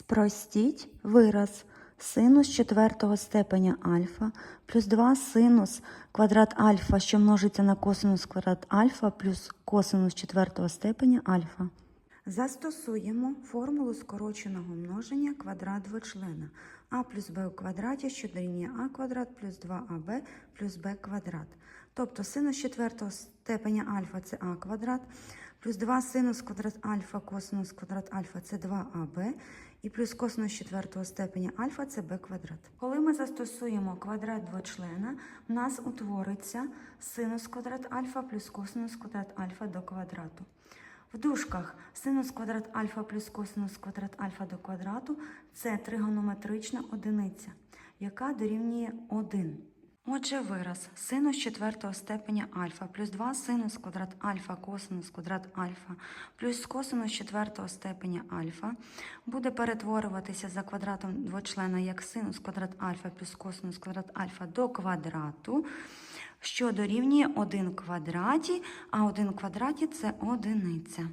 Спростіть вираз синус четвертого степеня альфа плюс 2 синус квадрат альфа, що множиться на косинус квадрат альфа плюс косинус четвертого степеня альфа. Застосуємо формулу скороченого множення квадрат двочлена а плюс b у квадраті, що дорівнює а квадрат плюс 2аб плюс b квадрат. Тобто синус четвертого степеня альфа це а квадрат, плюс 2 синус квадрат альфа косинус квадрат альфа це 2аб, і плюс косинус четвертого степеня альфа це b квадрат. Коли ми застосуємо квадрат двочлена, в нас утвориться синус квадрат альфа плюс косинус квадрат альфа до квадрату. В дужках синус квадрат альфа плюс косинус квадрат альфа до квадрату це тригонометрична одиниця, яка дорівнює 1. Отже, вираз синус четвертого степеня альфа плюс 2 синус квадрат альфа косинус квадрат альфа плюс косинус четвертого степеня альфа буде перетворюватися за квадратом двочлена як синус квадрат альфа плюс косинус квадрат альфа до квадрату, що дорівнює 1 квадраті, а 1 квадраті це одиниця.